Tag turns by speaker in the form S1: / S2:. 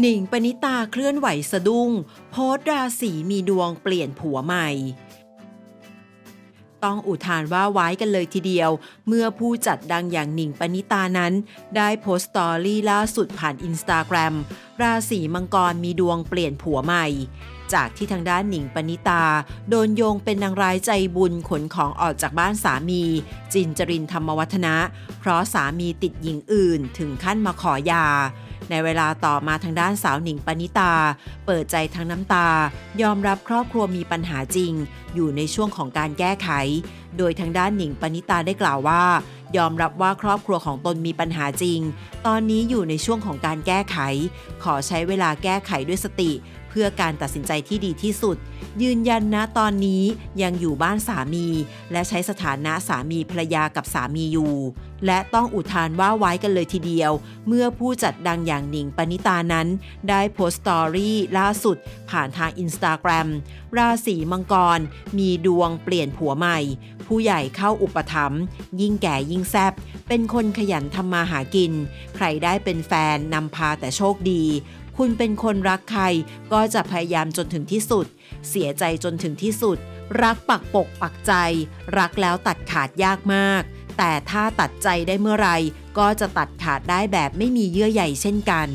S1: หนิงปณิตาเคลื่อนไหวสะดุ้ง โพสราศีมีดวงเปลี่ยนผัวใหม่ ต้องอุทานว่าไว้กันเลยทีเดียว เมื่อผู้จัดดังอย่างหนิงปณิตานั้น ได้โพสต์สตอรี่ล่าสุดผ่านอินสตาแกรมราศีมังกรมีดวงเปลี่ยนผัวใหม่ จากที่ทางด้านหนิงปณิตา โดนโยงเป็นนางร้ายใจบุญขนของออกจากบ้านสามี จินจรินธรรมวัฒนะ เพราะสามีติดหญิงอื่นถึงขั้นมาขอยา ในเวลาต่อมาทางด้านสาวหนิงปณิตา เปิดใจทั้งน้ำตา ยอมรับครอบครัวมีปัญหาจริง อยู่ในช่วงของการแก้ไข โดยทางด้านหนิงปณิตาได้กล่าวว่า ยอมรับว่าครอบครัวของตนมีปัญหาจริง ตอนนี้อยู่ในช่วงของการแก้ไข ขอใช้เวลาแก้ไขด้วยสติ พื่อการตัดสินใจที่ดีที่สุด ยืนยันนะตอนนี้ยังอยู่บ้านสามี และใช้สถานะสามีภรรยากับสามีอยู่ และต้องอุทานว่าไว้กันเลยทีเดียว เมื่อผู้จัดดังอย่างหนิงปณิตานั้น ได้โพสต์สตอรี่ล่าสุด ผ่านทางอินสตาแกรมราศีมังกร มีดวงเปลี่ยนผัวใหม่ ผู้ใหญ่เข้าอุปถัมภ์ยิ่งแก่ยิ่งแซบเป็นคนขยันทำมาหากิน ใครได้เป็นแฟนนำพาแต่โชคดี คุณเป็นคนรักใครก็จะพยายามจนถึงที่สุด เสียใจจนถึงที่สุด รักปักปกปักใจ รักแล้วตัดขาดยากมาก แต่ถ้าตัดใจได้เมื่อไหรก็จะตัดขาดได้แบบไม่มีเยื่อใยเช่นกัน